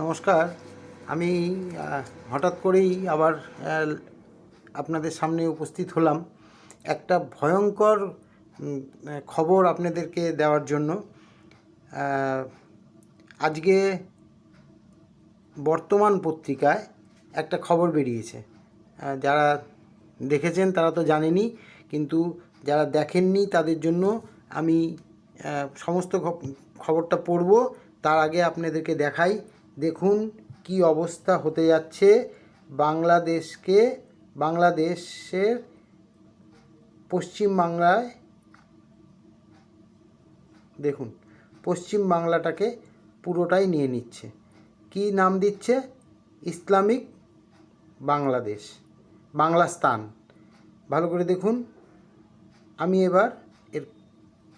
নমস্কার। আমি হঠাৎ করেই আবার আপনাদের সামনে উপস্থিত হলাম। একটা ভয়ঙ্কর খবর আপনাদেরকে দেওয়ার জন্য। আজকে বর্তমান পত্রিকায় একটা খবর বেরিয়েছে। যারা দেখেছেন তারা তো জানেনি কিন্তু যারা দেখেননি তাদের জন্য আমি সমস্ত খবরটা পড়ব। তার আগে আপনাদেরকে দেখাই দেখুন কি অবস্থা হতে যাচ্ছে বাংলাদেশকে, বাংলাদেশের পশ্চিম বাংলায় দেখুন পশ্চিম বাংলাটাকে পুরোটাই নিয়ে নিচ্ছে। কি নাম দিচ্ছে? ইসলামিক বাংলাদেশ বাংলাস্তান ভালো করে দেখুন। আমি এবার এর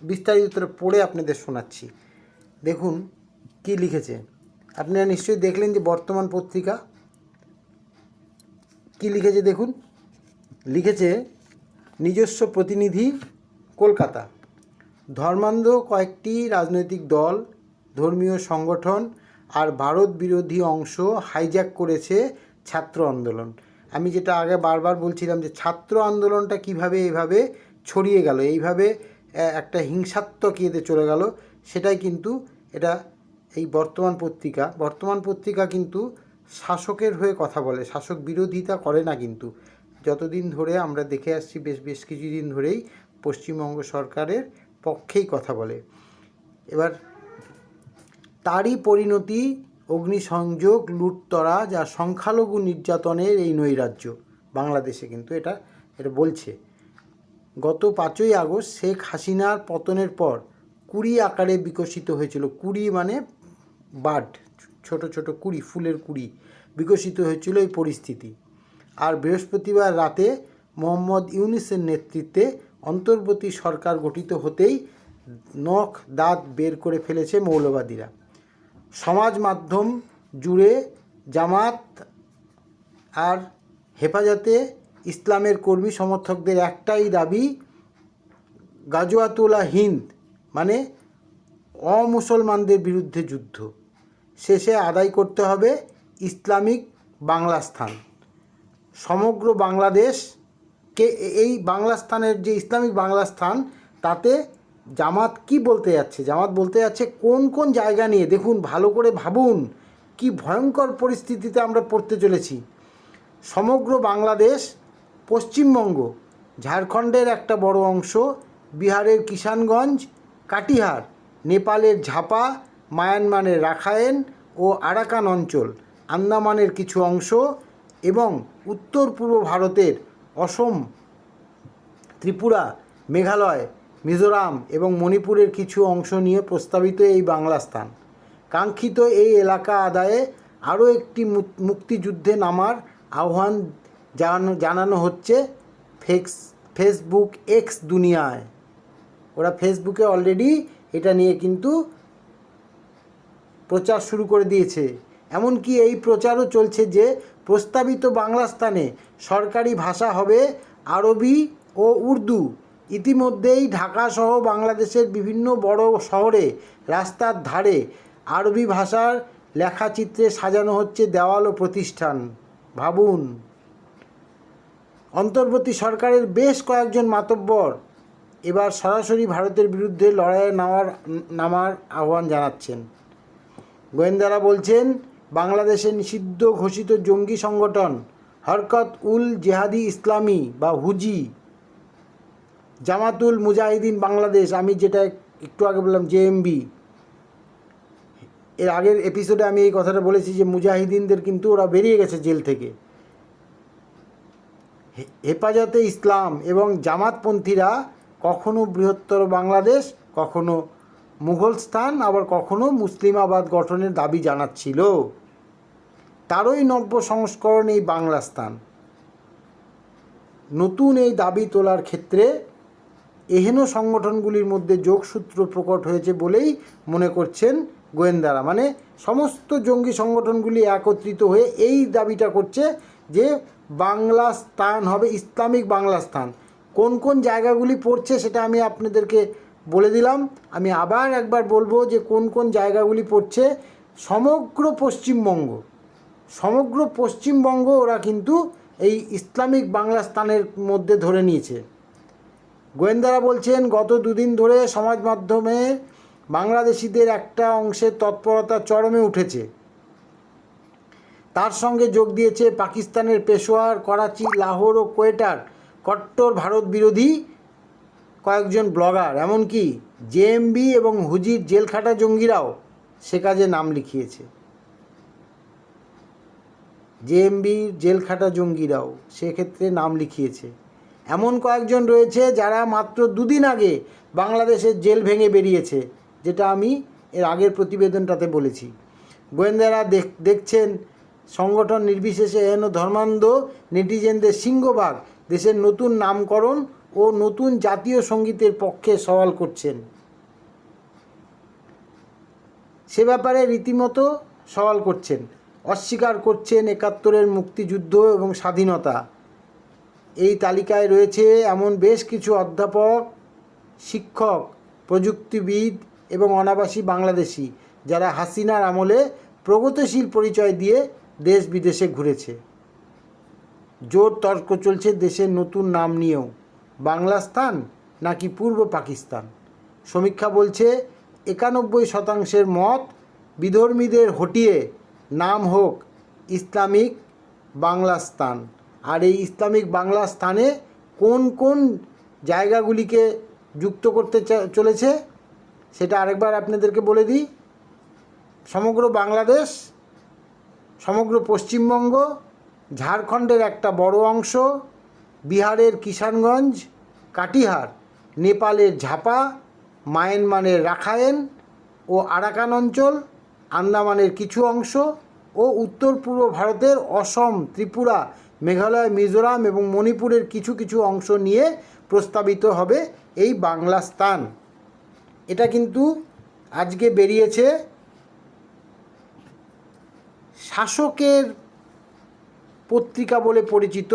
বিস্তারিত পড়ে আপনাদের শোনাচ্ছি। দেখুন কি লিখেছে। আপনারা নিশ্চয়ই দেখলেন যে বর্তমান পত্রিকা কি লিখেছে দেখুন? লিখেছে, নিজস্ব প্রতিনিধি কলকাতা। ধর্মান্ধ কয়েকটি রাজনৈতিক দল, ধর্মীয় সংগঠন আর ভারত বিরোধী অংশ হাইজ্যাক করেছে ছাত্র আন্দোলন। আমি যেটা আগে বারবার বলছিলাম যে ছাত্র আন্দোলনটা কীভাবে এভাবে ছড়িয়ে গেল, এইভাবে একটা হিংসাত্মক ইয়েতে চলে গেল, সেটাই কিন্তু এটা এই বর্তমান পত্রিকা বর্তমান পত্রিকা কিন্তু শাসকের হয়ে কথা বলে, শাসক বিরোধিতা করে না কিন্তু। যতদিন ধরে আমরা দেখে আসছি, বেশ বেশ কিছুদিন ধরেই পশ্চিমবঙ্গ সরকারের পক্ষেই কথা বলে। এবার তারই পরিণতি অগ্নিসংযোগ, লুটতরা, যা সংখ্যালঘু নির্যাতনের এই নৈরাজ্য বাংলাদেশে কিন্তু এটা এটা বলছে। গত পাঁচই আগস্ট শেখ হাসিনার পতনের পর কুড়ি আকারে বিকশিত হয়েছিল, কুড়ি মানে বাড ছোট ছোট কুড়ি, ফুলের কুড়ি বিকশিত হয়েছিল এই পরিস্থিতি। আর বৃহস্পতিবার রাতে মোহাম্মদ ইউনিসের নেতৃত্বে অন্তর্বর্তী সরকার গঠিত হতেই নখ দাঁত বের করে ফেলেছে মৌলবাদীরা। সমাজ মাধ্যম জুড়ে জামাত আর হেফাজতে ইসলামের কর্মী সমর্থকদের একটাই দাবি, গাজওয়াতুল্লাহ হিন্দ মানে অমুসলমানদের বিরুদ্ধে যুদ্ধ। শেষে আদায় করতে হবে ইসলামিক বাংলা স্থান। সমগ্র বাংলাদেশকে এই বাংলা স্থানের যে ইসলামিক বাংলা স্থান, তাতে জামাত কি বলতে যাচ্ছে? জামাত বলতে যাচ্ছে, কোন কোন জায়গা নিয়ে? দেখুন, ভালো করে ভাবুন, কি ভয়ঙ্কর পরিস্থিতিতে আমরা পড়তে চলেছি। সমগ্র বাংলাদেশ পশ্চিমবঙ্গ, ঝাড়খণ্ডের একটা বড় অংশ, বিহারের কিষানগঞ্জ, কাটিহার, নেপালের ঝাপা মায়ানমারের রাখায়েন ও আরাকান অঞ্চল, আন্দামানের কিছু অংশ এবং উত্তর পূর্ব ভারতের অসম, ত্রিপুরা, মেঘালয়, মিজোরাম এবং মণিপুরের কিছু অংশ নিয়ে প্রস্তাবিত এই বাংলা স্থান। কাঙ্ক্ষিত এই এলাকা আদায়ে আরও একটি মুক্তিযুদ্ধে নামার আহ্বান জানানো হচ্ছে ফেক্স, ফেসবুক এক্স দুনিয়ায়। ওরা ফেসবুকে অলরেডি এটা নিয়ে কিন্তু প্রচার শুরু করে দিয়েছে। এমনকি এই প্রচারও চলছে যে, প্রস্তাবিত বাংলা স্থানে সরকারি ভাষা হবে আরবি ও উর্দু। ইতিমধ্যেই ঢাকাসহ বাংলাদেশের বিভিন্ন বড় শহরে রাস্তার ধারে আরবি ভাষার লেখাচিত্রে সাজানো হচ্ছে দেওয়াল ও প্রতিষ্ঠান। ভাবুন, অন্তর্বর্তী সরকারের বেশ কয়েকজন মাতব্বর এবার সরাসরি ভারতের বিরুদ্ধে লড়াইয়ে নামার নামার আহ্বান জানাচ্ছেন। গোয়েন্দারা বলছেন, বাংলাদেশে নিষিদ্ধ ঘোষিত জঙ্গি সংগঠন হরকত উল জেহাদি ইসলামী বা হুজি। জামাতুল মুজাহিদিন বাংলাদেশ, আমি যেটা একটু আগে বললাম জেএমবি এর আগের এপিসোডে আমি এই কথাটা বলেছি যে মুজাহিদিনদের কিন্তু ওরা বেরিয়ে গেছে জেল থেকে। হেফাজতে ইসলাম এবং জামাতপন্থীরা কখনো বৃহত্তর বাংলাদেশ, কখনো মুঘল স্থান আবার কখনো মুসলিমাবাদ গঠনের দাবি জানাচ্ছিল? তারই নব্য সংস্করণ এই বাংলা স্থান। নতুন এই দাবি তোলার ক্ষেত্রে এহেন সংগঠনগুলির মধ্যে যোগসূত্র প্রকট হয়েছে বলেই মনে করছেন গোয়েন্দারা। মানে সমস্ত জঙ্গি সংগঠনগুলি একত্রিত হয়ে এই দাবিটা করছে যে বাংলা স্থান হবে ইসলামিক বাংলা স্থান। কোন কোন জায়গাগুলি পড়ছে সেটা আমি আপনাদেরকে বলে দিলাম, আমি আবার একবার বলব যে কোন কোন জায়গাগুলি পড়ছে সমগ্র পশ্চিমবঙ্গ। সমগ্র পশ্চিমবঙ্গ ওরা কিন্তু এই ইসলামিক বাংলা স্থানের মধ্যে ধরে নিয়েছে। গোয়েন্দারা বলছেন, গত দুদিন ধরে সমাজ মাধ্যমে বাংলাদেশিদের একটা অংশের তৎপরতা চরমে উঠেছে। তার সঙ্গে যোগ দিয়েছে পাকিস্তানের পেশোয়ার, করাচি, লাহোর ও কোয়েটার। কট্টর ভারত বিরোধী কয়েকজন ব্লগার, এমনকি জেএমবি এবং হুজির জেলখাটা জঙ্গিরাও সে কাজে নাম লিখিয়েছে। জেএমবি জেলখাটা জঙ্গিরাও সেক্ষেত্রে নাম লিখিয়েছে। এমন কয়েকজন রয়েছে যারা মাত্র দুদিন আগে বাংলাদেশের জেল ভেঙে বেরিয়েছে, যেটা আমি এর আগের প্রতিবেদনটাতে বলেছি। গোয়েন্দারা দেখ, দেখছেন সংগঠন নির্বিশেষে এন ধর্মান্ধ, নেটিজেনদের সিংহভাগ, দেশের নতুন নামকরণ ও নতুন জাতীয় সঙ্গীতের পক্ষে সওয়াল করছেন। সে ব্যাপারে রীতিমতো সওয়াল করছেন। অস্বীকার করছেন একাত্তরের মুক্তিযুদ্ধ এবং স্বাধীনতা। এই তালিকায় রয়েছে এমন বেশ কিছু অধ্যাপক, শিক্ষক, প্রযুক্তিবিদ এবং অনাবাসী বাংলাদেশি যারা হাসিনার আমলে প্রগতিশীল পরিচয় দিয়ে দেশ বিদেশে ঘুরেছে। জোর তর্ক চলছে দেশের নতুন নাম নিয়েও। বাংলা স্থান নাকি পূর্ব পাকিস্তান? সমীক্ষা বলছে, একানব্বই শতাংশের মত বিধর্মীদের হটিয়ে নাম হোক ইসলামিক বাংলা স্থান। আর এই ইসলামিক বাংলা স্থানে কোন কোন জায়গাগুলিকে যুক্ত করতে চলেছে, সেটা আরেকবার আপনাদেরকে বলে দিই। সমগ্র বাংলাদেশ, সমগ্র পশ্চিমবঙ্গ, ঝাড়খণ্ডের একটা বড় অংশ বিহারের কিষানগঞ্জ, কাটিহার, নেপালের ঝাপা, মায়ানমারের রাখায়েন ও আরাকান অঞ্চল, আন্দামানের কিছু অংশ ও উত্তর পূর্ব ভারতের অসম, ত্রিপুরা, মেঘালয়, মিজোরাম এবং মণিপুরের কিছু কিছু অংশ নিয়ে প্রস্তাবিত হবে এই বাংলা স্থান। এটা কিন্তু আজকে বেরিয়েছে শাসকের পত্রিকা বলে পরিচিত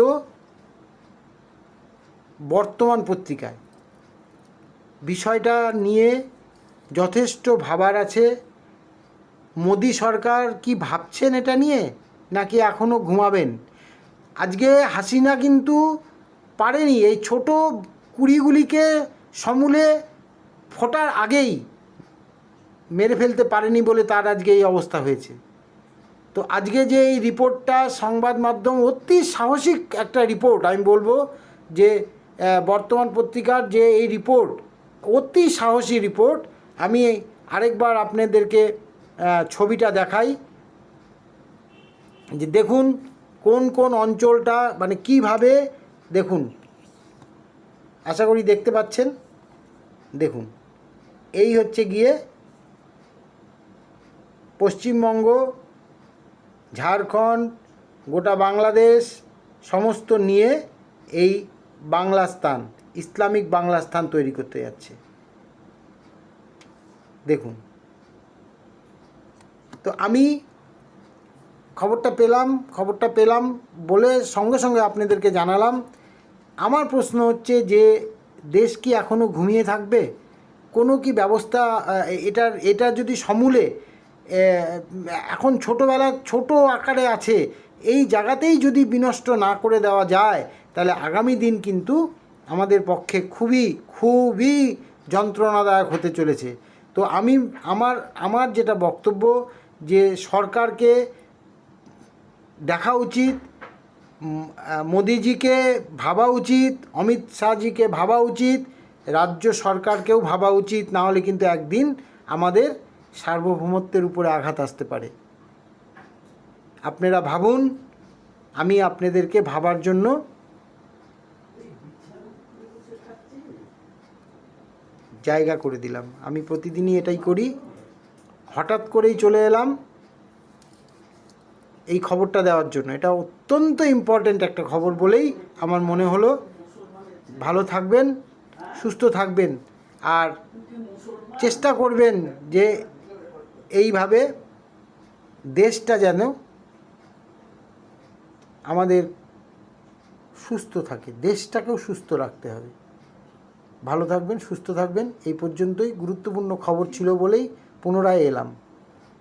বর্তমান পত্রিকায়। বিষয়টা নিয়ে যথেষ্ট ভাবার আছে। মোদি সরকার কি ভাবছেন এটা নিয়ে, নাকি এখনও ঘুমাবেন? আজকে হাসিনা কিন্তু পারেনি এই ছোট কুড়িগুলিকে সমূলে ফোটার আগেই মেরে ফেলতে পারেনি বলে তার আজকে এই অবস্থা হয়েছে। তো আজকে যে এই রিপোর্টটা সংবাদ মাধ্যম অতি সাহসিক একটা রিপোর্ট আমি বলব যে বর্তমান পত্রিকার যে এই রিপোর্ট অতি সাহসী রিপোর্ট আমি আরেকবার আপনাদেরকে ছবিটা দেখাই। যে দেখুন কোন কোন অঞ্চলটা মানে কীভাবে, দেখুন। আশা করি দেখতে পাচ্ছেন। দেখুন। এই হচ্ছে গিয়ে পশ্চিমবঙ্গ, ঝাড়খণ্ড, গোটা বাংলাদেশ, সমস্ত নিয়ে এই বাংলা স্থান ইসলামিক বাংলা স্থান তৈরি করতে যাচ্ছে। দেখুন। তো আমি খবরটা পেলাম খবরটা পেলাম বলে সঙ্গে সঙ্গে আপনাদেরকে জানালাম। আমার প্রশ্ন হচ্ছে যে, দেশ কি এখনও ঘুমিয়ে থাকবে? কোনো কি ব্যবস্থা এটার, এটা যদি সমূলে এখন ছোটোবেলা, ছোট আকারে আছে। এই জায়গাতেই যদি বিনষ্ট না করে দেওয়া যায়, তাহলে আগামী দিন কিন্তু আমাদের পক্ষে খুবই খুবই যন্ত্রণাদায়ক হতে চলেছে। তো আমি, আমার আমার যেটা বক্তব্য যে সরকারকে দেখা উচিত মোদিজিকে ভাবা উচিত, অমিত শাহজিকে ভাবা উচিত, রাজ্য সরকারকেও ভাবা উচিত, না হলে কিন্তু একদিন আমাদের সার্বভৌমত্বের উপরে আঘাত আসতে পারে। আপনারা ভাবুন, আমি আপনাদেরকে ভাবার জন্য জায়গা করে দিলাম। আমি প্রতিদিনই এটাই করি। হঠাৎ করেই চলে এলাম এই খবরটা দেওয়ার জন্য। এটা অত্যন্ত ইম্পর্ট্যান্ট একটা খবর বলেই আমার মনে হলো। ভালো থাকবেন, সুস্থ থাকবেন, আর চেষ্টা করবেন যে এইভাবে দেশটা যেন আমাদের সুস্থ থাকে, দেশটাকেও সুস্থ রাখতে হবে। ভালো থাকবেন, সুস্থ থাকবেন। এই পর্যন্তই। গুরুত্বপূর্ণ খবর ছিল বলেই পুনরায় এলাম।